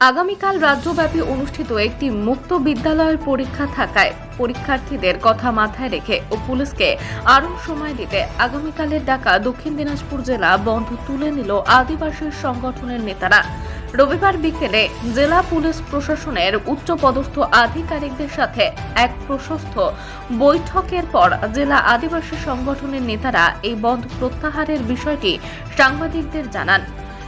আগামীকাল রাজ্যব্যাপী অনুষ্ঠিত একটি মুক্ত বিদ্যালয়ের পরীক্ষা থাকায় পরীক্ষার্থীদের কথা মাথায় রেখে ও পুলিশকে আরও সময় দিতে আগামীকালের ডাকা দক্ষিণ দিনাজপুর জেলা বন্ধ তুলে নিল আদিবাসী সংগঠনের নেতারা। রবিবার বিকেলে জেলা পুলিশ প্রশাসনের উচ্চপদস্থ আধিকারিকদের সাথে এক প্রশস্ত বৈঠকের পর জেলা আদিবাসী সংগঠনের নেতারা এই বন্ধ প্রত্যাহারের বিষয়টি সাংবাদিকদের জানান।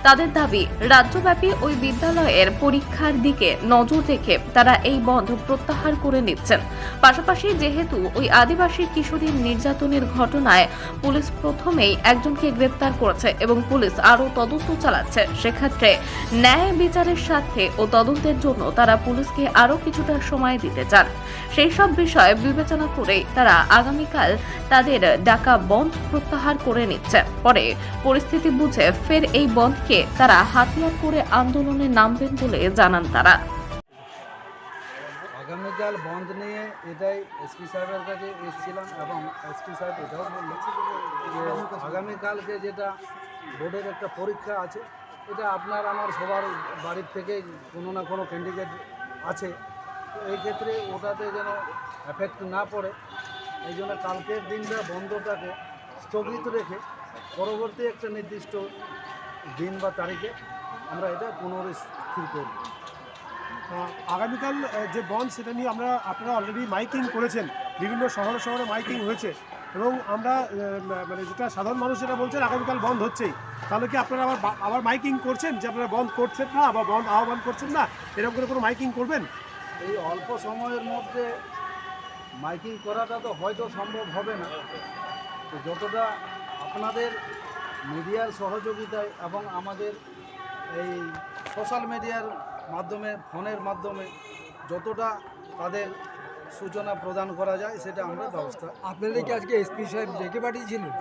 তাদের দাবি, রাজ্যব্যাপী ওই বিদ্যালয়ের পরীক্ষার দিকে নজর রেখে তারা এই বন্ধ প্রত্যাহার করে নিচ্ছেন। পাশাপাশি যেহেতু ওই আদিবাসী কিশোরীর নির্যাতনের ঘটনায় পুলিশ প্রথমেই একজনকে গ্রেপ্তার করেছে এবং পুলিশ আরও তদন্ত চালাচ্ছে, সেক্ষেত্রে ন্যায় বিচারের সাথে ও তদন্তের জন্য তারা পুলিশকে আরও কিছুটা সময় দিতে চান। সেই সব বিষয় বিবেচনা করেই তারা আগামীকাল তাদের ডাকা বন্ধ প্রত্যাহার করে নিচ্ছে। পরে পরিস্থিতি বুঝে ফের এই বন্ধকে তারা হাতিয়ার করে আন্দোলনে নামবেন বলে জানান তারা। আগামীকাল বন্ধ নিয়ে এটাই এসপি সাহেবের কাছে এসেছিলাম এবং এসপি সাহেব এটাও বললেন যে আগামীকালকে যেটা বোর্ডের একটা পরীক্ষা আছে, এটা আপনার আমার সবার বাড়ির থেকে কোনো না কোনো ক্যান্ডিডেট আছে। এই ক্ষেত্রে ওটাতে যেন এফেক্ট না পড়ে, এই জন্য কালকের দিনটা বন্ধটাকে স্থগিত রেখে পরবর্তী একটা নির্দিষ্ট দিন বা তারিখে আমরা এটা পুনরস্থির করব। আহ, আগামীকাল যে বন্ধ সেটা নিয়ে আমরা আপনারা অলরেডি মাইকিং করেছেন। বিভিন্ন শহরে শহরে মাইকিং হয়েছে। এবং আমরা মানে যেটা সাধারণ মানুষ যেটা বলছেন আগামীকাল বন্ধ হচ্ছেই। তাহলে কি আপনারা আবার আবার মাইকিং করছেন যে আপনারা বন্ধ করছেন না বা বন্ধ আহ্বান করছেন না? এরকম করে কোনো মাইকিং করবেন? এই অল্প সময়ের মধ্যে মাইকিং করাটা তো হয়তো সম্ভব হবে না। তো যতটা আপনাদের মিডিয়ার সহযোগিতায় এবং আমাদের এই সোশ্যাল মিডিয়ার মাধ্যমে ফোনের মাধ্যমে যতটা তাদের সূচনা প্রদান করা যায় সেটা আমরা ব্যবস্থা আপনাদের কি আজকে এসপি সাহেব ডেকে পাঠিয়েছিলেন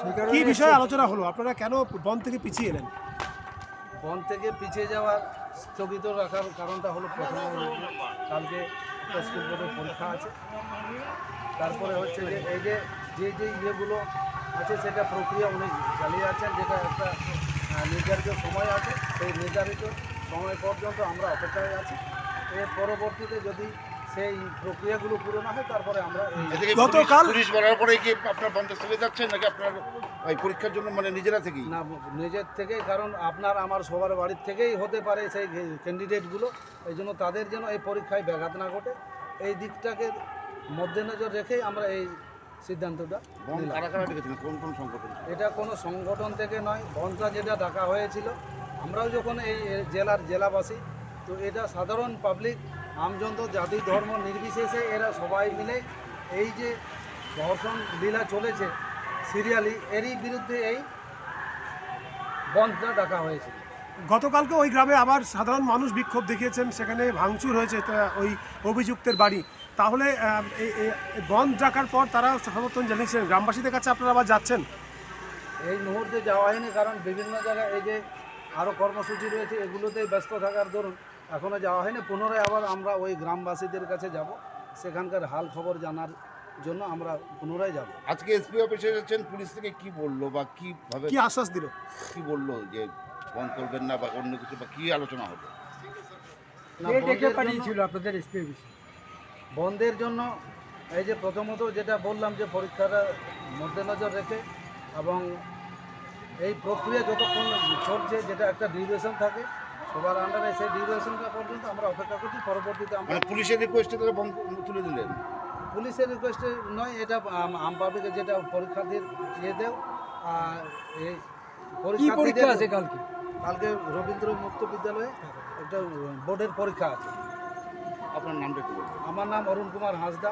সেই কারণে কি বিষয়ে আলোচনা হলো? আপনারা কেন বন্ধ থেকে পিছিয়ে এলেন? বন থেকে পিছিয়ে যাওয়ার স্থগিত রাখার কারণটা হলো প্রথমে কালকে স্কুল বোর্ডের পরীক্ষা আছে। তারপরে হচ্ছে যে এই যে যে যে ইয়েগুলো আছে সেটা প্রক্রিয়া উনি চালিয়ে আছেন যেটা একটা নির্ধারিত সময় আছে সেই নির্ধারিত সময় পর্যন্ত আমরা অপেক্ষায় আছি। এর পরবর্তীতে যদি সেই প্রক্রিয়াগুলো পুরো না হয় তারপরে আমরা এই গতকাল- পুলিশ- বলার পরে কি আপনার বন্ধ স্থগিত যাচ্ছে নাকি আপনার ওই পরীক্ষার জন্য মানে নিজেরা থেকেই? না নিজের থেকে কারণ আপনার আমার সবার বাড়ির থেকেই হতে পারে সেই ক্যান্ডিডেটগুলো এই জন্য তাদের যেন এই পরীক্ষায় ব্যাঘাত না ঘটে। এই দিকটাকে মধ্যে নজর রেখেই আমরা এই সিদ্ধান্তটা কোন কোন সংগঠন? এটা কোনো সংগঠন থেকে নয় বনটা যেটা ডাকা হয়েছিল আমরাও যখন এই জেলার জেলাবাসী তো এটা সাধারণ পাবলিক আমজনতা জাতি ধর্ম নির্বিশেষে এরা সবাই মিলে এই যে ধর্ষণ লীলা চলেছে সিরিয়ালি এরই বিরুদ্ধে এই বন্ধটা ডাকা হয়েছিল। গতকালকে ওই গ্রামে আবার সাধারণ মানুষ বিক্ষোভ দেখিয়েছেন সেখানে ভাঙচুর হয়েছে ওই অভিযুক্তের বাড়ি। তাহলে বন্ধ ডাকার পর তারা সমর্থন জানিয়েছেন। গ্রামবাসীদের কাছে আপনারা আবার যাচ্ছেন? এই মুহূর্তে যাওয়া হয়নি কারণ বিভিন্ন জায়গায় এই যে আরও কর্মসূচি রয়েছে এগুলোতেই ব্যস্ত থাকার দরুন এখনও যাওয়া হয়নি। পুনরায় আবার আমরা ওই গ্রামবাসীদের কাছে যাব। সেখানকার হাল খবর জানার জন্য আমরা পুনরায় যাব। আজকে এসপি অফিসে যাচ্ছেন পুলিশ থেকে কি বলল বা কি ভাবে কি আশ্বাস দিল? কি বলল যে বন্ধ করবেন না বা অন্য কিছু বা কি আলোচনা হলো না, কে ডেকে বন্ধের জন্য- পাঠিয়েছিল আপনাদের এসপি অফিসে বন্ধের জন্য এই যে প্রথমত যেটা বললাম যে পরীক্ষাটা মধ্যে নজর রেখে এবং এই প্রক্রিয়া যতক্ষণ চলছে যেটা একটা ডিউরেশন থাকে সবার আন্ডারে সেই ডিউরেশনটা পর্যন্ত আমরা অপেক্ষা করছি। পরবর্তীতে আমরা মানে পুলিশের রিকোয়েস্টে তারা বন্ধ তুলে দিলেন? পুলিশের রিকোয়েস্টে নয় এটা আম পাবলিকের যেটা পরীক্ষার্থীর ইয়ে দেও আর এই পরীক্ষা পরীক্ষার্থীদের আছে কালকে? কালকে রবীন্দ্র মুক্ত বিদ্যালয়ে একটা বোর্ডের পরীক্ষা আছে। আপনার নামটা একটু আমার নাম অরুণ কুমার হাঁসদা।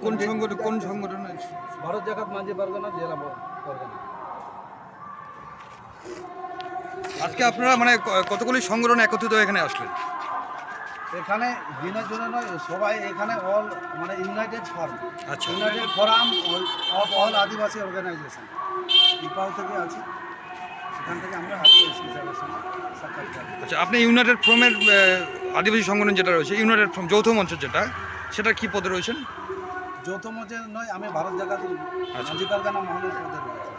কোন সংগঠন কোন সংগঠন ভারত জাকাত মাঝি পারগানা জেলা পরগনা। আজকে আপনারা মানে ক- কতগুলি সংগঠন একত্রিত এখানে আসলেন? এখানে দিনের জন্য নয় সবাই এখানে অল মানে ইউনাইটেড ফর্ম আচ্ছা। United forum of all Adivasi organization ইপাও থেকে আছি। থেকে আমরা হাতে। আচ্ছা আপনি ইউনাইটেড ফ্রমের আদিবাসী সংগঠন যেটা রয়েছে ইউনাইটেড ফ্রম যৌথ মঞ্চ যেটা সেটা কি পদে রয়েছেন যৌথ মঞ্চের নয় আমি ভারত জায়গা আচ্ছা। পারগানা মহলের পদে রয়েছি